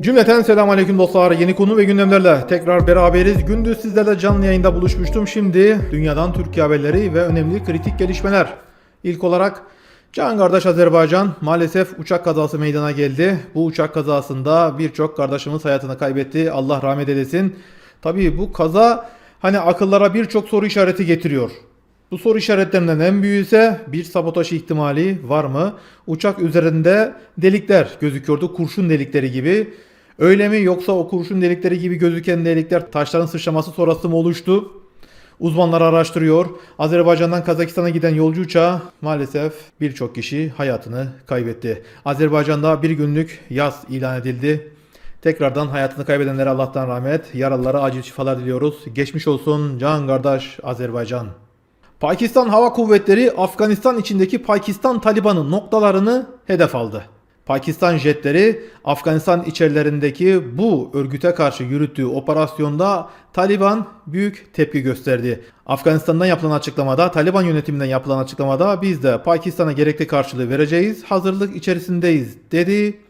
Cümleten selamun aleyküm dostlar. Yeni konu ve gündemlerle tekrar beraberiz. Gündüz sizlerle canlı yayında buluşmuştum. Şimdi dünyadan Türkiye haberleri ve önemli kritik gelişmeler. İlk olarak Can kardeş Azerbaycan maalesef uçak kazası meydana geldi. Bu uçak kazasında birçok kardeşimiz hayatını kaybetti. Allah rahmet eylesin. Tabii bu kaza hani akıllara birçok soru işareti getiriyor. Bu soru işaretlerinden en büyüğü ise bir sabotaj ihtimali var mı? Uçak üzerinde delikler gözüküyordu, kurşun delikleri gibi. Öyle mi yoksa o kurşun delikleri gibi gözüken delikler taşların sıçraması sonrası mı oluştu? Uzmanlar araştırıyor. Azerbaycan'dan Kazakistan'a giden yolcu uçağı maalesef birçok kişi hayatını kaybetti. Azerbaycan'da bir günlük yaz ilan edildi. Tekrardan hayatını kaybedenlere Allah'tan rahmet, yaralılara acil şifalar diliyoruz. Geçmiş olsun can kardeş Azerbaycan. Pakistan Hava Kuvvetleri Afganistan içindeki Pakistan Taliban'ın noktalarını hedef aldı. Pakistan jetleri Afganistan içerilerindeki bu örgüte karşı yürüttüğü operasyonda Taliban büyük tepki gösterdi. Afganistan'dan yapılan açıklamada, Taliban yönetiminden yapılan açıklamada biz de Pakistan'a gerekli karşılığı vereceğiz, hazırlık içerisindeyiz dedi.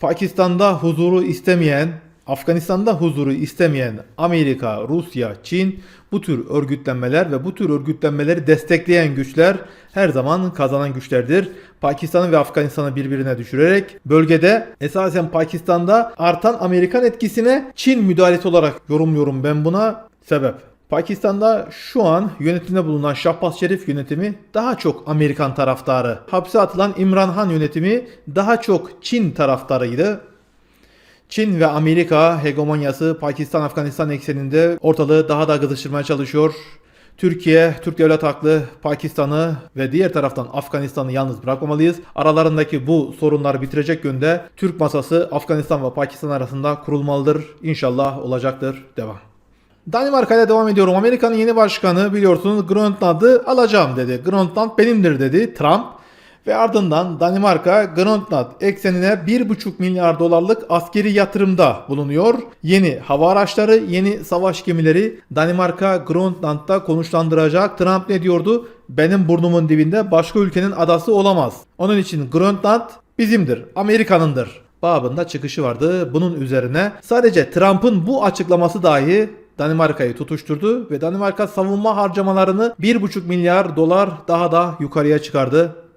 Pakistan'da huzuru istemeyen, Afganistan'da huzuru istemeyen Amerika, Rusya, Çin bu tür örgütlenmeler ve bu tür örgütlenmeleri destekleyen güçler her zaman kazanan güçlerdir. Pakistan'ı ve Afganistan'ı birbirine düşürerek bölgede esasen Pakistan'da artan Amerikan etkisine Çin müdahalesi olarak yorumluyorum ben buna sebep. Pakistan'da şu an yönetimde bulunan Şahbaz Şerif yönetimi daha çok Amerikan taraftarı. Hapse atılan İmran Han yönetimi daha çok Çin taraftarıydı. Çin ve Amerika hegemonyası Pakistan-Afganistan ekseninde ortalığı daha da kızıştırmaya çalışıyor. Türkiye, Türk devlet haklı Pakistan'ı ve diğer taraftan Afganistan'ı yalnız bırakmamalıyız. Aralarındaki bu sorunları bitirecek yönde Türk masası Afganistan ve Pakistan arasında kurulmalıdır. İnşallah olacaktır. Devam. Danimarka ile devam ediyorum. Amerika'nın yeni başkanı biliyorsunuz Grönland'ı alacağım dedi. Grönland benimdir dedi Trump. Ve ardından Danimarka Grönland eksenine 1,5 milyar dolarlık askeri yatırımda bulunuyor. Yeni hava araçları, yeni savaş gemileri Danimarka Grönland'da konuşlandıracak. Trump ne diyordu? Benim burnumun dibinde başka ülkenin adası olamaz. Onun için Grönland bizimdir, Amerika'nındır. Babında çıkışı vardı. Bunun üzerine sadece Trump'ın bu açıklaması dahi Danimarka'yı tutuşturdu ve Danimarka savunma harcamalarını 1,5 milyar dolar daha da yukarıya çıkardı.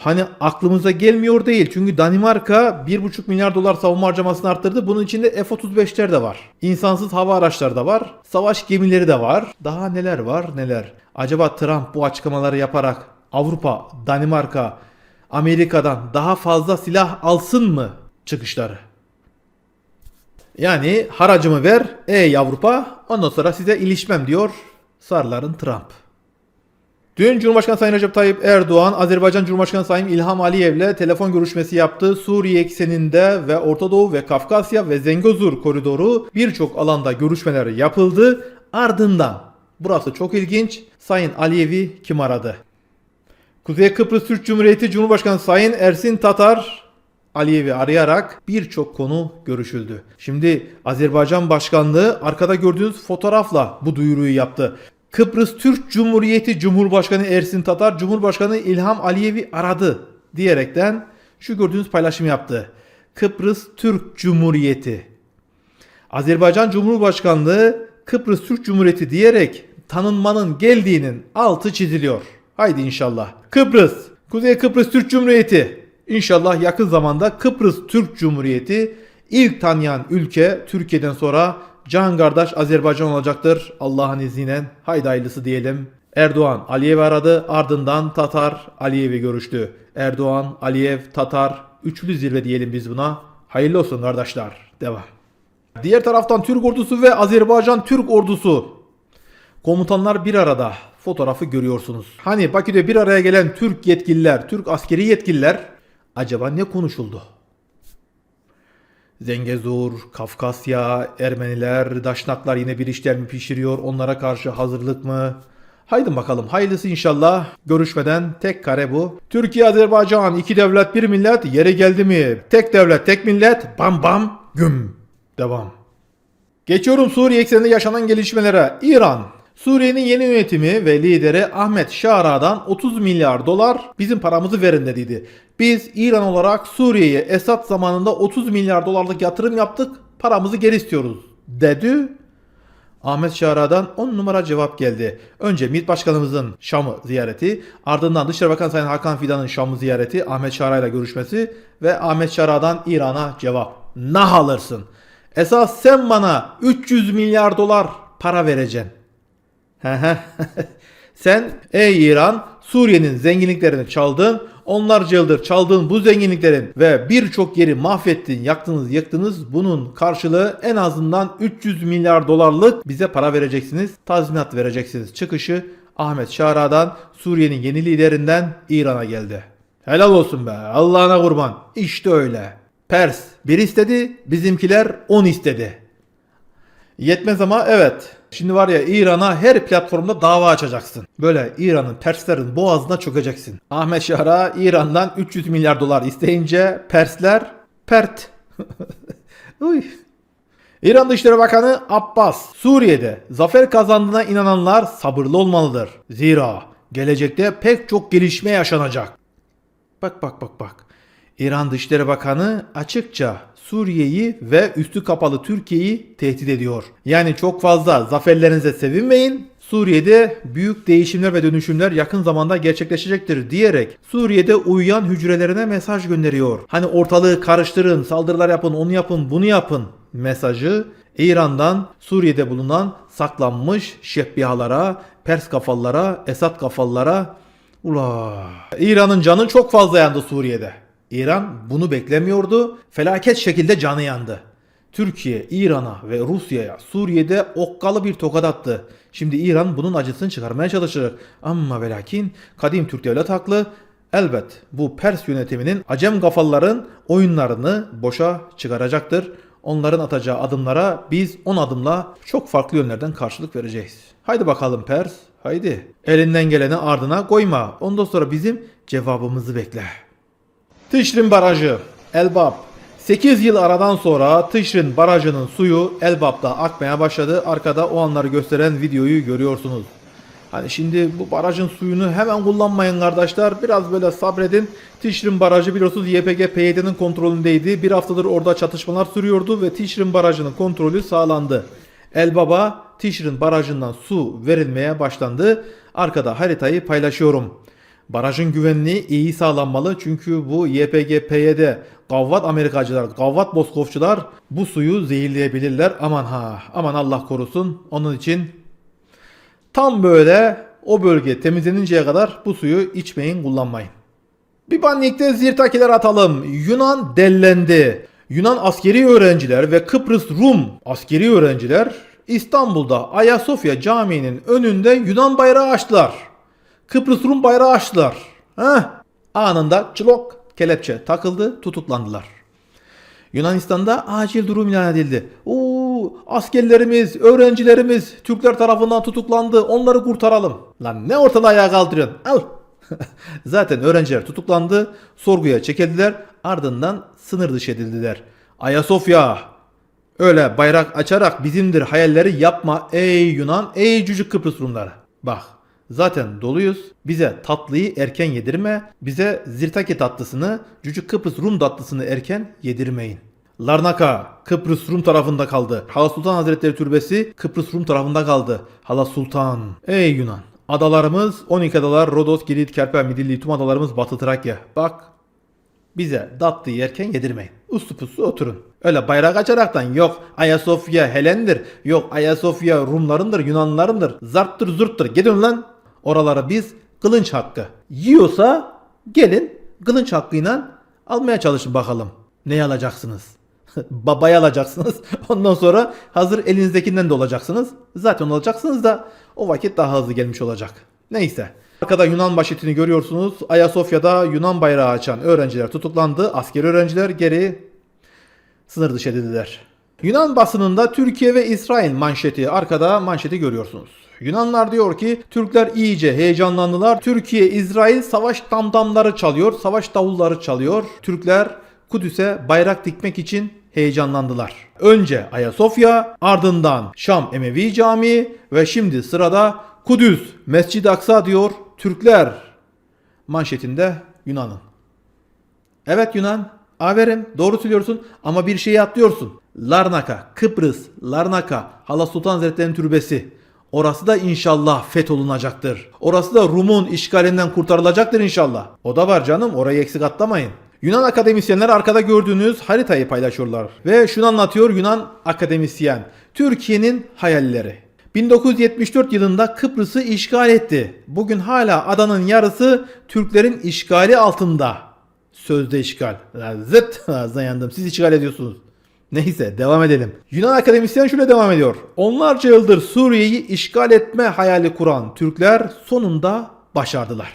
Hani aklımıza gelmiyor değil. Çünkü Danimarka 1,5 milyar dolar savunma harcamasını arttırdı. Bunun içinde F-35'ler de var. İnsansız hava araçları da var. Savaş gemileri de var. Daha neler var neler. Acaba Trump bu açıklamaları yaparak Avrupa, Danimarka, Amerika'dan daha fazla silah alsın mı çıkışları? Yani haracımı ver ey Avrupa ondan sonra size ilişmem diyor sarıların Trump. Dün Cumhurbaşkanı Sayın Recep Tayyip Erdoğan, Azerbaycan Cumhurbaşkanı Sayın İlham Aliyev'le telefon görüşmesi yaptı. Suriye ekseninde ve Orta Doğu ve Kafkasya ve Zengezur koridoru birçok alanda görüşmeler yapıldı. Ardından, burası çok ilginç, Sayın Aliyev'i kim aradı? Kuzey Kıbrıs Türk Cumhuriyeti Cumhurbaşkanı Sayın Ersin Tatar Aliyev'i arayarak birçok konu görüşüldü. Şimdi Azerbaycan Başkanlığı arkada gördüğünüz fotoğrafla bu duyuruyu yaptı. Kıbrıs Türk Cumhuriyeti Cumhurbaşkanı Ersin Tatar Cumhurbaşkanı İlham Aliyev'i aradı diyerekten şu gördüğünüz paylaşım yaptı. Kıbrıs Türk Cumhuriyeti. Azerbaycan Cumhurbaşkanlığı Kıbrıs Türk Cumhuriyeti diyerek tanınmanın geldiğinin altı çiziliyor. Haydi inşallah. Kıbrıs, Kuzey Kıbrıs Türk Cumhuriyeti. İnşallah yakın zamanda Kıbrıs Türk Cumhuriyeti ilk tanıyan ülke Türkiye'den sonra can kardeş Azerbaycan olacaktır. Allah'ın izniyle haydi hayırlısı diyelim. Erdoğan Aliyev'i aradı ardından Tatar Aliyev'i görüştü. Erdoğan, Aliyev, Tatar üçlü zirve diyelim biz buna. Hayırlı olsun kardeşler. Devam. Diğer taraftan Türk ordusu ve Azerbaycan Türk ordusu. Komutanlar bir arada. Fotoğrafı görüyorsunuz. Hani Bakü'de bir araya gelen Türk yetkililer, Türk askeri yetkililer acaba ne konuşuldu? Zengezur, Kafkasya, Ermeniler, Daşnaklar yine bir işler mi pişiriyor? Onlara karşı hazırlık mı? Haydi bakalım hayırlısı inşallah. Görüşmeden tek kare bu. Türkiye, Azerbaycan, iki devlet bir millet yere geldi mi? Tek devlet tek millet bam bam güm. Devam. Geçiyorum Suriye ekseninde yaşanan gelişmelere. İran Suriye'nin yeni yönetimi ve lideri Ahmet Şara'dan 30 milyar dolar bizim paramızı verin dediydi. Biz İran olarak Suriye'ye Esad zamanında 30 milyar dolarlık yatırım yaptık paramızı geri istiyoruz dedi. Ahmet Şara'dan 10 numara cevap geldi. Önce MİT Başkanımızın Şam'ı ziyareti, ardından Dışişleri Bakanı Sayın Hakan Fidan'ın Şam'ı ziyareti, Ahmet Şara ile görüşmesi ve Ahmet Şara'dan İran'a cevap. Nah alırsın. Esas sen bana 300 milyar dolar para vereceksin. Sen ey İran Suriye'nin zenginliklerini çaldın. Onlarca yıldır çaldığın bu zenginliklerin ve birçok yeri mahvettin, yaktınız, yıktınız. Bunun karşılığı en azından 300 milyar dolarlık bize para vereceksiniz. Tazminat vereceksiniz. Çıkışı Ahmet Şara'dan Suriye'nin yeni liderinden İran'a geldi. Helal olsun be Allah'ına kurban. İşte öyle. Pers bir istedi, bizimkiler 10 istedi. Yetmez ama evet. Şimdi var ya İran'a her platformda dava açacaksın. Böyle İran'ın Perslerin boğazına çökeceksin. Ahmet Şahra İran'dan 300 milyar dolar isteyince Persler pert. Uy. İran Dışişleri Bakanı Abbas, Suriye'de zafer kazandığına inananlar sabırlı olmalıdır. Zira gelecekte pek çok gelişme yaşanacak. Bak bak bak bak. İran Dışişleri Bakanı açıkça Suriye'yi ve üstü kapalı Türkiye'yi tehdit ediyor. Yani çok fazla zaferlerinize sevinmeyin. Suriye'de büyük değişimler ve dönüşümler yakın zamanda gerçekleşecektir diyerek Suriye'de uyuyan hücrelerine mesaj gönderiyor. Hani ortalığı karıştırın, saldırılar yapın, onu yapın, bunu yapın mesajı İran'dan Suriye'de bulunan saklanmış şehbihalara, Pers kafalılara, Esad kafalılara Ula. İran'ın canı çok fazla yandı Suriye'de. İran bunu beklemiyordu. Felaket şekilde canı yandı. Türkiye, İran'a ve Rusya'ya Suriye'de okkalı bir tokat attı. Şimdi İran bunun acısını çıkarmaya çalışır. Ama ve lakin kadim Türk devlet haklı. Elbet bu Pers yönetiminin Acem kafalıların oyunlarını boşa çıkaracaktır. Onların atacağı adımlara biz 10 adımla çok farklı yönlerden karşılık vereceğiz. Haydi bakalım Pers, haydi. Elinden geleni ardına koyma. Ondan sonra bizim cevabımızı bekle. Tışrin Barajı, Elbap. 8 yıl aradan sonra Tışrin Barajı'nın suyu Elbap'ta akmaya başladı. Arkada o anları gösteren videoyu görüyorsunuz. Hani şimdi bu barajın suyunu hemen kullanmayın kardeşler. Biraz böyle sabredin. Tişrin Barajı biliyorsunuz YPG PYD'nin kontrolündeydi. Bir haftadır orada çatışmalar sürüyordu ve Tişrin Barajı'nın kontrolü sağlandı. Elbaba Tişrin Barajı'ndan su verilmeye başlandı. Arkada haritayı paylaşıyorum. Barajın güvenliği iyi sağlanmalı çünkü bu YPG PYD gavvat Amerikacılar, gavvat Boskovçular bu suyu zehirleyebilirler. Aman ha, aman Allah korusun. Onun için Tam böyle o bölge temizleninceye kadar bu suyu içmeyin, kullanmayın. Bir banlikte zirtakiler atalım. Yunan dellendi. Yunan askeri öğrenciler ve Kıbrıs Rum askeri öğrenciler İstanbul'da Ayasofya Camii'nin önünde Yunan bayrağı açtılar. Kıbrıs Rum bayrağı açtılar. Heh. Anında çılok kelepçe takıldı, tutuklandılar. Yunanistan'da acil durum ilan edildi. Oo, askerlerimiz, öğrencilerimiz Türkler tarafından tutuklandı. Onları kurtaralım. Lan ne ortalığı ayağa kaldırıyorsun? Al. Zaten öğrenciler tutuklandı. Sorguya çekildiler. Ardından sınır dışı edildiler. Ayasofya. Öyle bayrak açarak bizimdir hayalleri yapma ey Yunan, ey cücük Kıbrıs Rumları. Bak Zaten doluyuz. Bize tatlıyı erken yedirme. Bize zirtaki tatlısını, cücük Kıbrıs Rum tatlısını erken yedirmeyin. Larnaka Kıbrıs Rum tarafında kaldı. Hala Sultan Hazretleri Türbesi Kıbrıs Rum tarafında kaldı. Hala Sultan. Ey Yunan. Adalarımız 12 adalar Rodos, Girit, Kerpen, Midilli tüm adalarımız Batı Trakya. Bak bize tatlı yerken yedirmeyin. Uslu puslu oturun. Öyle bayrak açaraktan yok Ayasofya Helendir, yok Ayasofya Rumlarındır, Yunanlılarındır, zarttır zurttur. Gidin lan. Oralara biz kılınç hakkı. Yiyorsa gelin kılınç hakkıyla almaya çalışın bakalım. Ne alacaksınız? Babayı alacaksınız. Ondan sonra hazır elinizdekinden de olacaksınız. Zaten olacaksınız da o vakit daha hızlı gelmiş olacak. Neyse. Arkada Yunan başetini görüyorsunuz. Ayasofya'da Yunan bayrağı açan öğrenciler tutuklandı. Askeri öğrenciler geri sınır dışı edildiler. Yunan basınında Türkiye ve İsrail manşeti. Arkada manşeti görüyorsunuz. Yunanlar diyor ki Türkler iyice heyecanlandılar. Türkiye, İsrail savaş damdamları çalıyor, savaş davulları çalıyor. Türkler Kudüs'e bayrak dikmek için heyecanlandılar. Önce Ayasofya, ardından Şam Emevi Camii ve şimdi sırada Kudüs, Mescid-i Aksa diyor Türkler. Manşetinde Yunan'ın. Evet Yunan, aferin doğru söylüyorsun ama bir şeyi atlıyorsun. Larnaka, Kıbrıs, Larnaka, Hala Sultan Hazretleri'nin türbesi. Orası da inşallah fetholunacaktır. Orası da Rum'un işgalinden kurtarılacaktır inşallah. O da var canım orayı eksik atlamayın. Yunan akademisyenler arkada gördüğünüz haritayı paylaşıyorlar. Ve şunu anlatıyor Yunan akademisyen. Türkiye'nin hayalleri. 1974 yılında Kıbrıs'ı işgal etti. Bugün hala adanın yarısı Türklerin işgali altında. Sözde işgal. Zıt ağzına yandım. Siz işgal ediyorsunuz. Neyse devam edelim. Yunan akademisyen şöyle devam ediyor. Onlarca yıldır Suriye'yi işgal etme hayali kuran Türkler sonunda başardılar.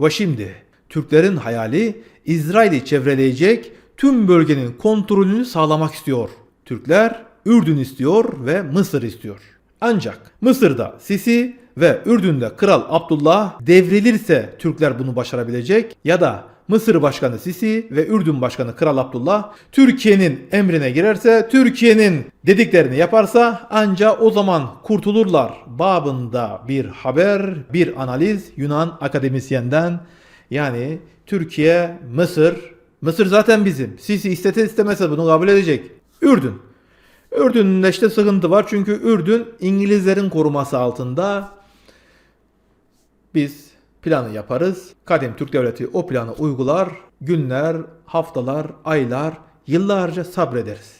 Ve şimdi Türklerin hayali İsrail'i çevreleyecek tüm bölgenin kontrolünü sağlamak istiyor. Türkler Ürdün istiyor ve Mısır istiyor. Ancak Mısır'da Sisi ve Ürdün'de Kral Abdullah devrilirse Türkler bunu başarabilecek ya da Mısır Başkanı Sisi ve Ürdün Başkanı Kral Abdullah Türkiye'nin emrine girerse, Türkiye'nin dediklerini yaparsa anca o zaman kurtulurlar babında bir haber, bir analiz Yunan akademisyenden. Yani Türkiye, Mısır, Mısır zaten bizim. Sisi istese istemese bunu kabul edecek. Ürdün. Ürdün'de işte sıkıntı var çünkü Ürdün İngilizlerin koruması altında. Biz planı yaparız. Kadim Türk Devleti o planı uygular. Günler, haftalar, aylar, yıllarca sabrederiz.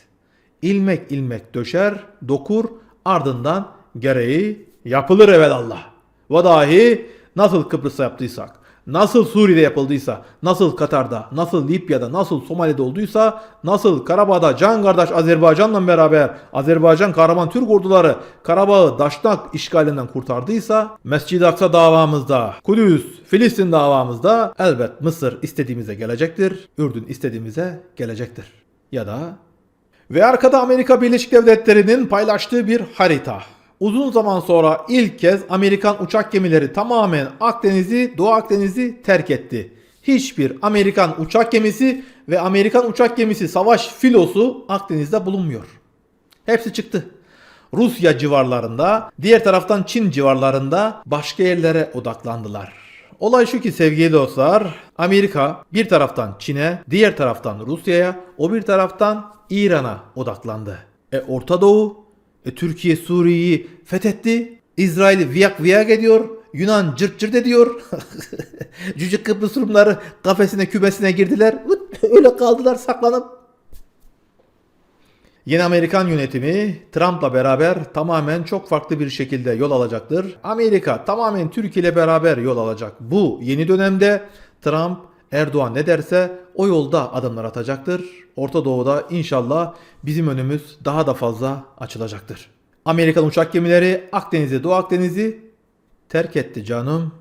İlmek ilmek döşer, dokur, ardından gereği yapılır evelallah. Ve dahi nasıl Kıbrıs'ta yaptıysak, nasıl Suriye'de yapıldıysa, nasıl Katar'da, nasıl Libya'da, nasıl Somali'de olduysa, nasıl Karabağ'da can kardeş Azerbaycan'la beraber Azerbaycan kahraman Türk orduları Karabağ'ı Daşnak işgalinden kurtardıysa, Mescid-i Aksa davamızda, Kudüs, Filistin davamızda elbet Mısır istediğimize gelecektir, Ürdün istediğimize gelecektir. Ya da ve arkada Amerika Birleşik Devletleri'nin paylaştığı bir harita. Uzun zaman sonra ilk kez Amerikan uçak gemileri tamamen Akdeniz'i, Doğu Akdeniz'i terk etti. Hiçbir Amerikan uçak gemisi ve Amerikan uçak gemisi savaş filosu Akdeniz'de bulunmuyor. Hepsi çıktı. Rusya civarlarında, diğer taraftan Çin civarlarında başka yerlere odaklandılar. Olay şu ki sevgili dostlar, Amerika bir taraftan Çin'e, diğer taraftan Rusya'ya, o bir taraftan İran'a odaklandı. E Orta Doğu, e Türkiye Suriye'yi fethetti, İsrail'i viyak viyak ediyor, Yunan cırt cırt ediyor. Cüce Kıbrıs Rumları kafesine kümesine girdiler. Öyle kaldılar saklanıp. Yeni Amerikan yönetimi Trump'la beraber tamamen çok farklı bir şekilde yol alacaktır. Amerika tamamen Türkiye ile beraber yol alacak. Bu yeni dönemde Trump Erdoğan ne derse o yolda adımlar atacaktır. Orta Doğu'da inşallah bizim önümüz daha da fazla açılacaktır. Amerikan uçak gemileri Akdeniz'i, Doğu Akdeniz'i terk etti canım.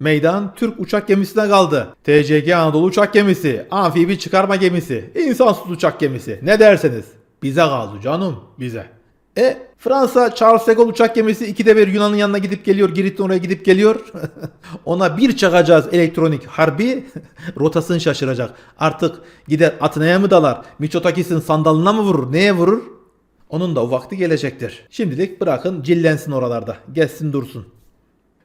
Meydan Türk uçak gemisine kaldı. TCG Anadolu uçak gemisi, amfibi çıkarma gemisi, insansız uçak gemisi. Ne derseniz bize kaldı canım bize. E Fransa Charles de Gaulle uçak gemisi ikide bir Yunan'ın yanına gidip geliyor. Girit'ten oraya gidip geliyor. Ona bir çakacağız elektronik harbi. Rotasını şaşıracak. Artık gider Atina'ya mı dalar? Miçotakis'in sandalına mı vurur? Neye vurur? Onun da o vakti gelecektir. Şimdilik bırakın cillensin oralarda. Gelsin dursun.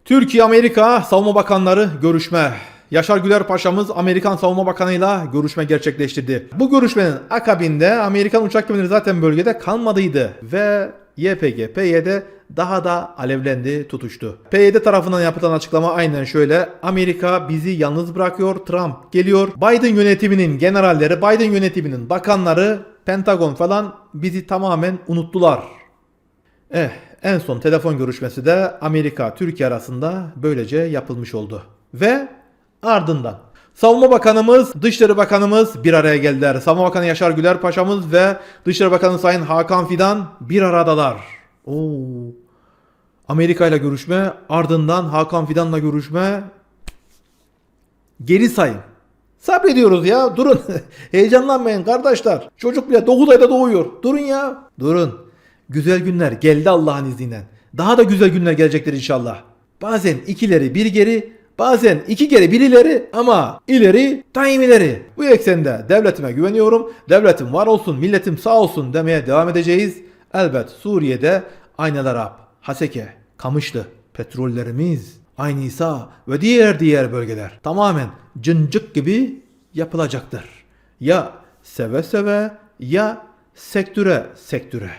Türkiye-Amerika Savunma Bakanları görüşme. Yaşar Güler Paşa'mız Amerikan Savunma Bakanı'yla görüşme gerçekleştirdi. Bu görüşmenin akabinde Amerikan uçak gemileri zaten bölgede kalmadıydı ve YPG, PYD daha da alevlendi, tutuştu. PYD tarafından yapılan açıklama aynen şöyle. Amerika bizi yalnız bırakıyor, Trump geliyor. Biden yönetiminin generalleri, Biden yönetiminin bakanları, Pentagon falan bizi tamamen unuttular. Eh, en son telefon görüşmesi de Amerika Türkiye arasında böylece yapılmış oldu. Ve ardından Savunma Bakanımız, Dışişleri Bakanımız bir araya geldiler. Savunma Bakanı Yaşar Güler Paşa'mız ve Dışişleri Bakanı Sayın Hakan Fidan bir aradalar. Oo. Amerika ile görüşme, ardından Hakan Fidan'la görüşme. Geri sayın. Sabrediyoruz ya durun. Heyecanlanmayın kardeşler. Çocuk bile 9 ayda doğuyor. Durun ya. Durun. Güzel günler geldi Allah'ın izniyle. Daha da güzel günler gelecektir inşallah. Bazen ikileri bir geri, Bazen iki kere bir ileri ama ileri daim ileri. Bu eksende devletime güveniyorum. Devletim var olsun, milletim sağ olsun demeye devam edeceğiz. Elbet Suriye'de Aynel Arap, Haseke, Kamışlı, petrollerimiz, Aynı İsa ve diğer diğer bölgeler tamamen cıncık gibi yapılacaktır. Ya seve seve ya sektöre sektöre.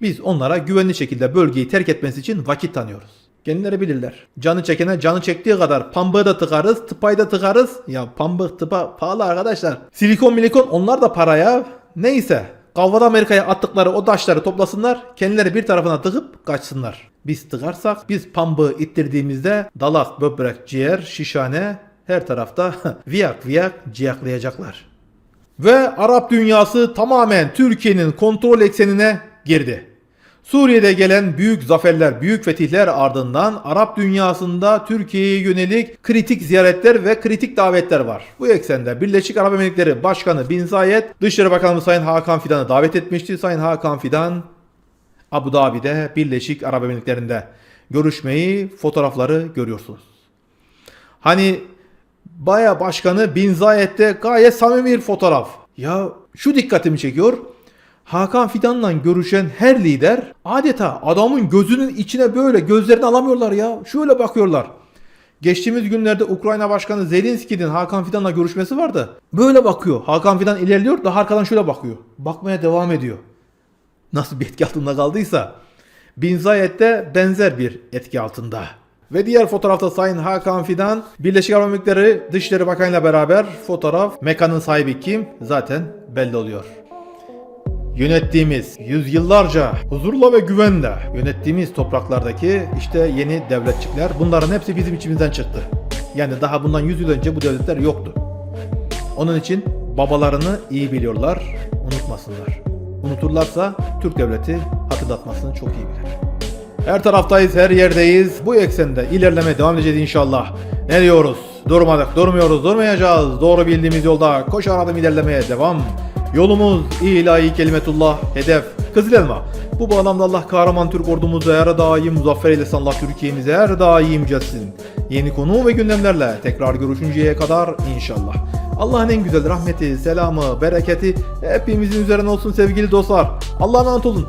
Biz onlara güvenli şekilde bölgeyi terk etmesi için vakit tanıyoruz. Kendileri bilirler. Canı çekene canı çektiği kadar pambığı da tıkarız, tıpayı da tıkarız. Ya pambık tıpa pahalı arkadaşlar. Silikon milikon onlar da para ya. Neyse. Kavvada Amerika'ya attıkları o taşları toplasınlar. Kendileri bir tarafına tıkıp kaçsınlar. Biz tıkarsak biz pambığı ittirdiğimizde dalak, böbrek, ciğer, şişhane her tarafta viyak viyak ciyaklayacaklar. Ve Arap dünyası tamamen Türkiye'nin kontrol eksenine girdi. Suriye'de gelen büyük zaferler, büyük fetihler ardından Arap dünyasında Türkiye'ye yönelik kritik ziyaretler ve kritik davetler var. Bu eksende Birleşik Arap Emirlikleri Başkanı Bin Zayed, Dışişleri Bakanı Sayın Hakan Fidan'ı davet etmişti. Sayın Hakan Fidan Abu Dhabi'de Birleşik Arap Emirlikleri'nde görüşmeyi, fotoğrafları görüyorsunuz. Hani Baya Başkanı Bin Zayed'de gayet samimi bir fotoğraf. Ya şu dikkatimi çekiyor. Hakan Fidan'la görüşen her lider adeta adamın gözünün içine böyle gözlerini alamıyorlar ya. Şöyle bakıyorlar. Geçtiğimiz günlerde Ukrayna Başkanı Zelenski'nin Hakan Fidan'la görüşmesi vardı. Böyle bakıyor. Hakan Fidan ilerliyor daha arkadan şöyle bakıyor. Bakmaya devam ediyor. Nasıl bir etki altında kaldıysa. Bin Zayed de benzer bir etki altında. Ve diğer fotoğrafta Sayın Hakan Fidan, Birleşik Arap Emirlikleri Dışişleri Bakanı'yla beraber fotoğraf, mekanın sahibi kim zaten belli oluyor. Yönettiğimiz yüzyıllarca huzurla ve güvenle yönettiğimiz topraklardaki işte yeni devletçikler bunların hepsi bizim içimizden çıktı. Yani daha bundan 100 yıl önce bu devletler yoktu. Onun için babalarını iyi biliyorlar, unutmasınlar. Unuturlarsa Türk devleti hatırlatmasını çok iyi bilir. Her taraftayız, her yerdeyiz. Bu eksende ilerlemeye devam edeceğiz inşallah. Ne diyoruz? Durmadık, durmuyoruz, durmayacağız. Doğru bildiğimiz yolda koşar adım ilerlemeye devam. Yolumuz ilahi kelimetullah, hedef Kızıl Elma. Bu bağlamda Allah kahraman Türk ordumuzu her daim muzaffer eylesin Allah Türkiye'mizi her daim yücelsin. Yeni konu ve gündemlerle tekrar görüşünceye kadar inşallah. Allah'ın en güzel rahmeti, selamı, bereketi hepimizin üzerine olsun sevgili dostlar. Allah'a emanet olun.